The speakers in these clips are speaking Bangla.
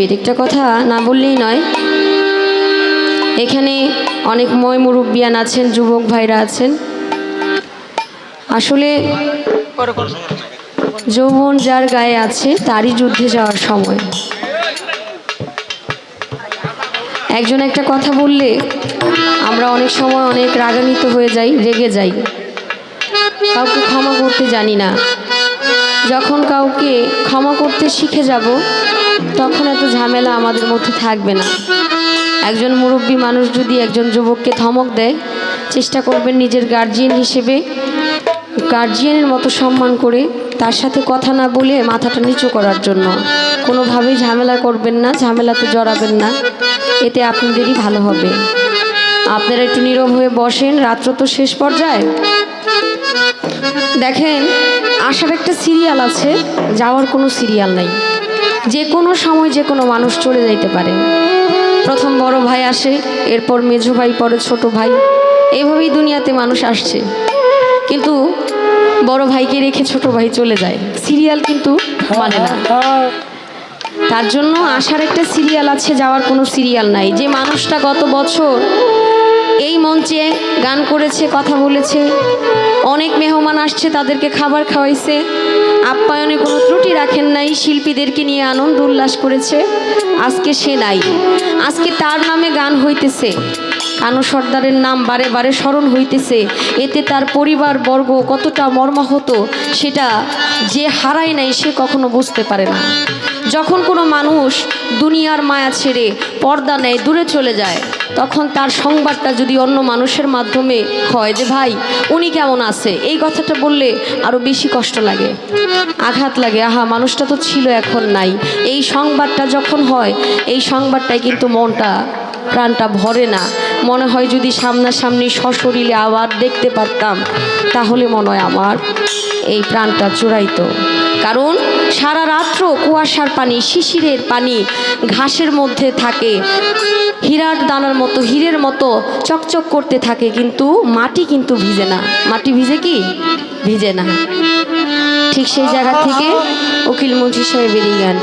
একটা কথা না বললেই নয়। এখানে অনেক ময় মুরব্বিয়ান আছেন, যুবক ভাইরা আছেন। আসলে যৌবন যার গায়ে আছে, তারই যুদ্ধে যাওয়ার সময়। একজন একটা কথা বললে আমরা অনেক সময় অনেক রাগান্বিত হয়ে যাই, রেগে যাই। কাউকে ক্ষমা করতে জানি না। যখন কাউকে ক্ষমা করতে শিখে যাব তখন এত ঝামেলা আমাদের মধ্যে থাকবে না। একজন মুরব্বী মানুষ যদি একজন যুবককে ধমক দেয়, চেষ্টা করবেন নিজের গার্জিয়ান হিসেবে গার্জিয়ানের মতো সম্মান করে তার সাথে কথা না বলে মাথাটা নিচু করার জন্য। কোনোভাবেই ঝামেলা করবেন না, ঝামেলাতে জড়াবেন না। এতে আপনাদেরই ভালো হবে। আপনারা একটু নীরব হয়ে বসেন, রাত্র তো শেষ পর্যায়ে। দেখেন আসার একটা সিরিয়াল আছে, যাওয়ার কোনো সিরিয়াল নাই। যে কোনো সময় যে কোনো মানুষ চলে যাইতে পারে। প্রথম বড় ভাই আসে, এরপর মেজো ভাই, পরে ছোট ভাই। এইভাবেই দুনিয়াতে মানুষ আসছে। কিন্তু বড় ভাইকে রেখে ছোট ভাই চলে যায়। সিরিয়াল কিন্তু মানে না। তার জন্য আসার একটা সিরিয়াল আছে, যাওয়ার কোনো সিরিয়াল নাই। যে মানুষটা গত বছর এই মঞ্চে গান করেছে, কথা বলেছে, অনেক মেহমান আসছে, তাদেরকে খাবার খাওয়াইছে, আপ্যায়নে কোনো রাখেন নাই, শিল্পীদেরকে নিয়ে আনন্দ উল্লাস করেছে। আজকে সে নাই। আজকে তার নামে গান হইতেছে। কানু সর্দারের নাম বারে বারে স্মরণ হইতেছে। এতে তার পরিবার বর্গ কতটা মর্মাহত, সেটা যে হারায় নাই, সে কখনো বুঝতে পারে না। যখন কোনো মানুষ দুনিয়ার মায়া ছেড়ে পর্দা নেয়, দূরে চলে যায়, তখন তার সংবাদটা যদি অন্য মানুষের মাধ্যমে হয় যে, ভাই, উনি কেমন আছে? এই কথাটা বললে আরও বেশি কষ্ট লাগে, আঘাত লাগে। আহা, মানুষটা তো ছিল এখন নাই। এই সংবাদটা যখন হয়, এই সংবাদটাই কিন্তু মনটা, প্রাণটা ভরে না। মনে হয় যদি সামনাসামনি সশরীরে আবার দেখতে পারতাম, তাহলে মনে হয় আমার এই প্রাণটা চূড়াইতো। কারণ সারা রাত্র কুয়াশার পানি, শিশিরের পানি ঘাসের মধ্যে থাকে। হীরার দানার মতো, হীরের মতো চকচক করতে থাকে, কিন্তু মাটি কিন্তু ভিজে না। মাটি ভিজে কি? ভিজে না। ঠিক সেই জায়গা থেকে উকিল মন্ত্রী সাহেব বেরিয়ে গান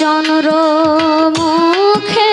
চন্দ্র মুখে